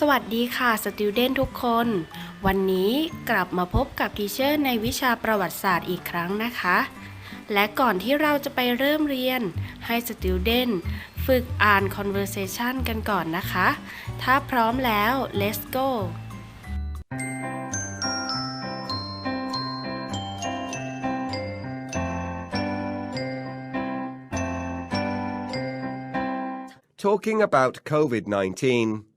สวัสดีค่ะสติวเดนทุกคน วันนี้กลับมาพบกับทีเชอร์ในวิชาประวัติศาสตร์อีกครั้งนะคะ และก่อนที่เราจะไปเริ่มเรียนให้สติวเดนฝึกอ่าน conversation กันก่อนนะคะ ถ้าพร้อมแล้ว let's go talking about COVID-19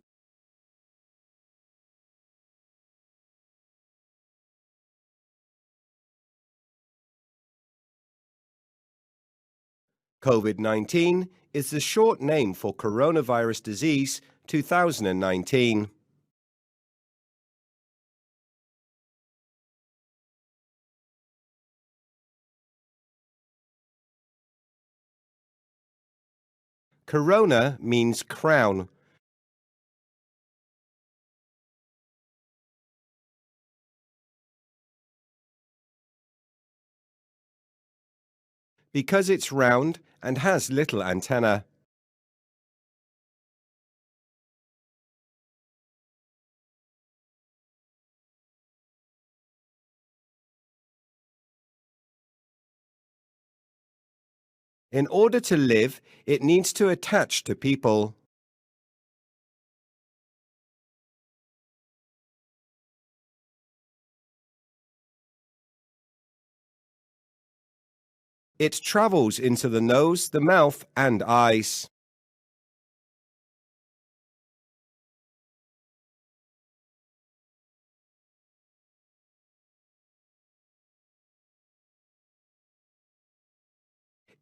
COVID 19 is the short name for coronavirus disease 2019. Corona means crown. Because it's round and has little antenna. In order to live, it needs to attach to people. It travels into the nose, the mouth, and eyes.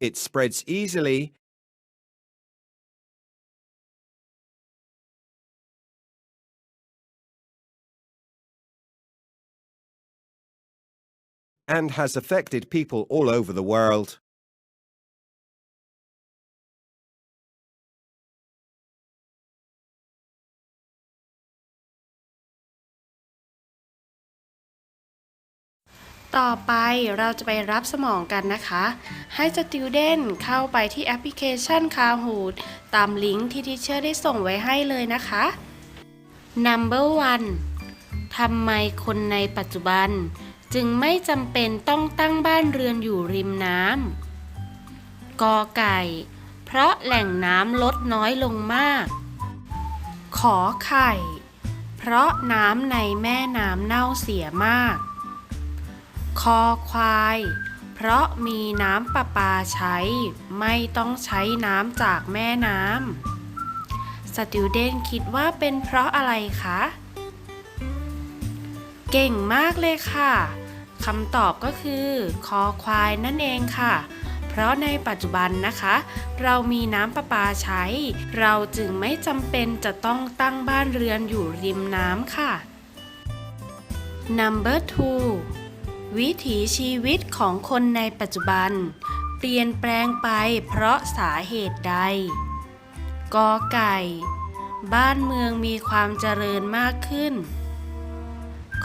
It spreads easily and has affected people all over the world.. ต่อไปเราจะไปรับสมองกันนะคะ ให้สติวเดนเข้าไปที่แอปพลิเคชัน Kahoot ตามลิงก์ที่ทีเชอร์ได้ส่งไว้ให้เลยนะคะ Number one ทำไมคนในปัจจุบัน จึงไม่จำเป็นต้องตั้งบ้านเรือนอยู่ริมน้ำกอไก่ เพราะแหล่งน้ำลดน้อยลงมาก ขอไข่ เพราะน้ำในแม่น้ำเน่าเสียมาก คอควาย เพราะมีน้ำประปาใช้ ไม่ต้องใช้น้ำจากแม่น้ำสติวเดนคิดว่าเป็นเพราะอะไรคะ เก่งมากเลยค่ะคำตอบก็คือคอควายนั่นเองค่ะ เพราะในปัจจุบันนะคะ เรามีน้ำประปาใช้ เราจึงไม่จำเป็นจะต้องตั้งบ้านเรือนอยู่ริมน้ำค่ะ Number two วิถีชีวิตของคนในปัจจุบัน เปลี่ยนแปลงไปเพราะสาเหตุใดกอไก่ บ้านเมืองมีความเจริญมากขึ้น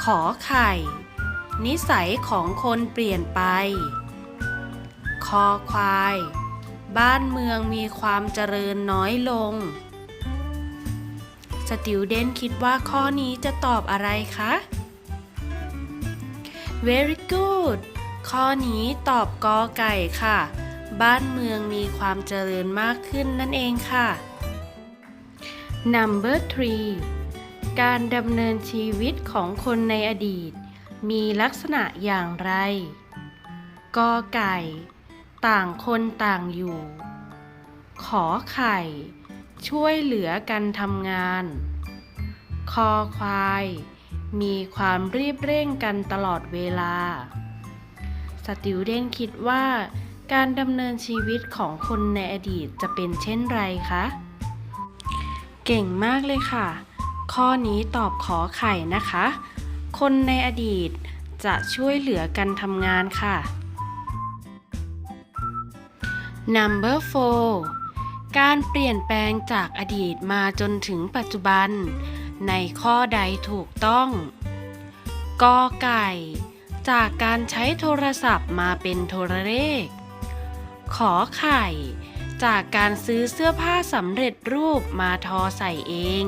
ขอไข่ นิสัยของคนเปลี่ยนไป คอควาย บ้านเมืองมีความเจริญน้อยลง สติวเดนคิดว่าข้อนี้จะตอบอะไรคะ Very good ข้อนี้ตอบกอไก่ค่ะ บ้านเมืองมีความเจริญมากขึ้นนั่นเองค่ะ Number 3 การดำเนินชีวิตของคนในอดีต มีลักษณะอย่างไรกอไก่ ต่างคนต่างอยู่ ขอไข่ ช่วยเหลือกันทำงาน คอควาย มีความรีบเร่งกันตลอดเวลา สติวเดนคิดว่าการดำเนินชีวิตของคนในอดีตจะเป็นเช่นไรคะ เก่งมากเลยค่ะ ข้อนี้ตอบขอไข่นะคะ คนในอดีตจะช่วยเหลือกันทำงานค่ะ Number 4 การเปลี่ยนแปลงจากอดีตมาจนถึงปัจจุบัน ในข้อใดถูกต้อง กอไก่ จากการใช้โทรศัพท์มาเป็นโทรเลข ขอไข่ จากการซื้อเสื้อผ้าสำเร็จรูปมาทอใส่เอง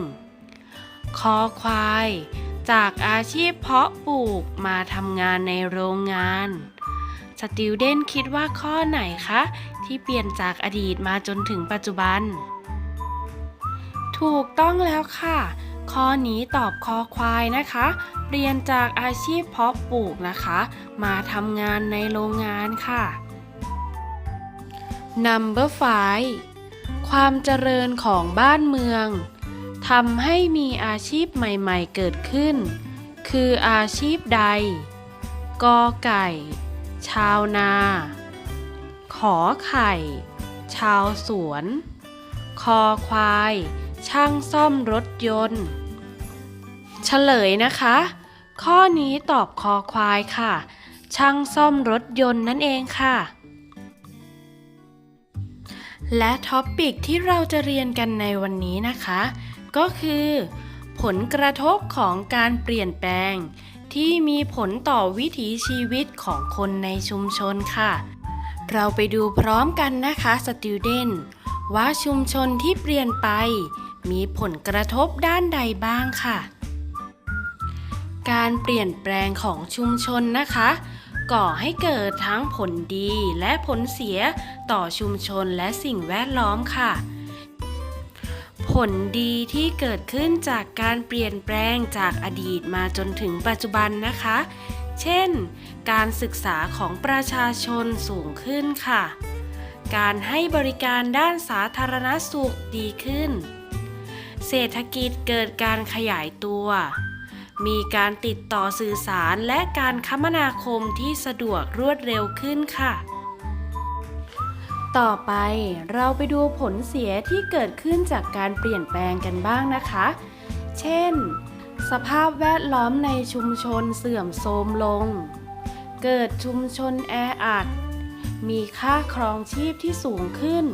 คอควาย จากอาชีพเพาะปลูกมาทำงานในโรงงาน สติวเดนคิดว่าข้อไหนคะ ที่เปลี่ยนจากอดีตมาจนถึงปัจจุบัน ถูกต้องแล้วค่ะ ข้อนี้ตอบคอควายนะคะ เปลี่ยนจากอาชีพเพาะปลูกนะคะ มาทำงานในโรงงานค่ะ Number 5ความเจริญของบ้านเมือง ทำให้มีอาชีพใหม่ๆเกิดขึ้น คืออาชีพใด กอไก่ ชาวนา ขอไข่ ชาวสวน คอควาย ช่างซ่อมรถยนต์ เฉลยนะคะ ข้อนี้ตอบคอควายค่ะ ช่างซ่อมรถยนต์นั่นเองค่ะและท็อปปิกที่เราจะเรียนกันในวันนี้นะคะ ก็คือ ผลกระทบของการเปลี่ยนแปลง ที่มีผลต่อวิถีชีวิตของคนในชุมชนค่ะ เราไปดูพร้อมกันนะคะสติวเดนว่าชุมชนที่เปลี่ยนไป มีผลกระทบด้านใดบ้างค่ะ การเปลี่ยนแปลงของชุมชนนะคะก่อให้เกิดทั้งผลดีและผลเสียต่อชุมชนและสิ่งแวดล้อมค่ะ ผลดีที่เกิดขึ้นจากการเปลี่ยนแปลงจากอดีตมาจนถึงปัจจุบันนะคะ เช่น การศึกษาของประชาชนสูงขึ้นค่ะ การให้บริการด้านสาธารณสุขดีขึ้น เศรษฐกิจเกิดการขยายตัว มีการติดต่อสื่อสารและการคมนาคมที่สะดวกรวดเร็วขึ้นค่ะ ต่อไปเราไปดูผลเสียที่เกิดขึ้นจากการเปลี่ยนแปลงกันบ้างนะคะ เช่น สภาพแวดล้อมในชุมชนเสื่อมโทรมลง เกิดชุมชนแออัด มีค่าครองชีพที่สูงขึ้น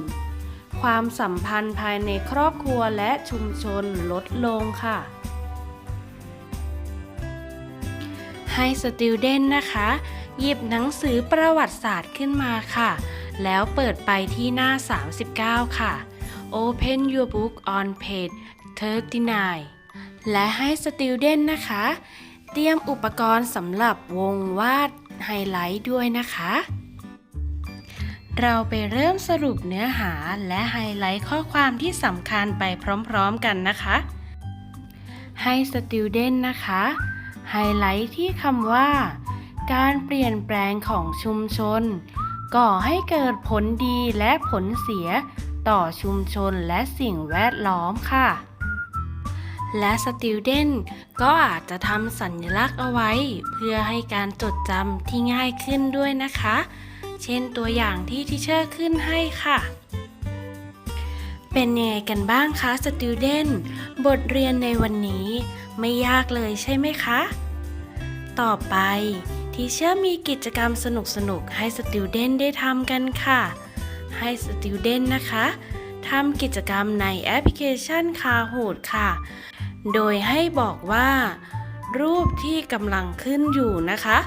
ความสัมพันธ์ภายในครอบครัวและชุมชนลดลงค่ะ ให้สติวเดนนะคะ หยิบหนังสือประวัติศาสตร์ขึ้นมาค่ะ แล้วเปิดไปที่หน้า 39 ค่ะ Open your book on page 39 และให้สติวเดนนะคะ เตรียมอุปกรณ์สำหรับวงวาดไฮไลท์ด้วยนะคะ เราไปเริ่มสรุปเนื้อหาและไฮไลท์ข้อความที่สำคัญไปพร้อมๆกันนะคะ ให้สติวเดนนะคะ ไฮไลท์ที่คำว่า การเปลี่ยนแปลงของชุมชน ก่อให้เกิดผลดีและผลเสียต่อชุมชนและสิ่งแวดล้อมค่ะ และสติวเดนก็อาจจะทำสัญลักษณ์เอาไว้ เพื่อให้การจดจำที่ง่ายขึ้นด้วยนะคะ เช่นตัวอย่างที่ทิเชอร์ขึ้นให้ค่ะ เป็นยังไงกันบ้างคะสติวเดนบทเรียนในวันนี้ไม่ยากเลยใช่ไหมคะ ต่อไป ทีเชอร์มีกิจกรรมสนุกๆให้สติวเดนได้ทำกันค่ะ ให้สติวเดนนะคะทำกิจกรรมในแอปพลิเคชันคาหูดค่ะ โดยให้บอกว่า รูปที่กำลังขึ้นอยู่นะคะ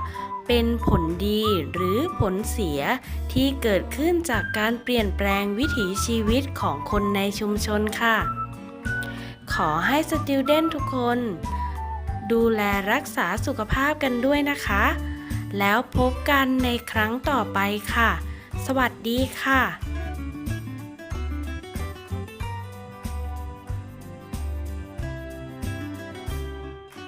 เป็นผลดีหรือผลเสียที่เกิดขึ้นจากการเปลี่ยนแปลงวิถีชีวิตของคนในชุมชนค่ะ ขอให้สติวเดนทุกคนดูแลรักษาสุขภาพกันด้วยนะคะ แล้วพบกันในครั้งต่อไปค่ะ สวัสดีค่ะ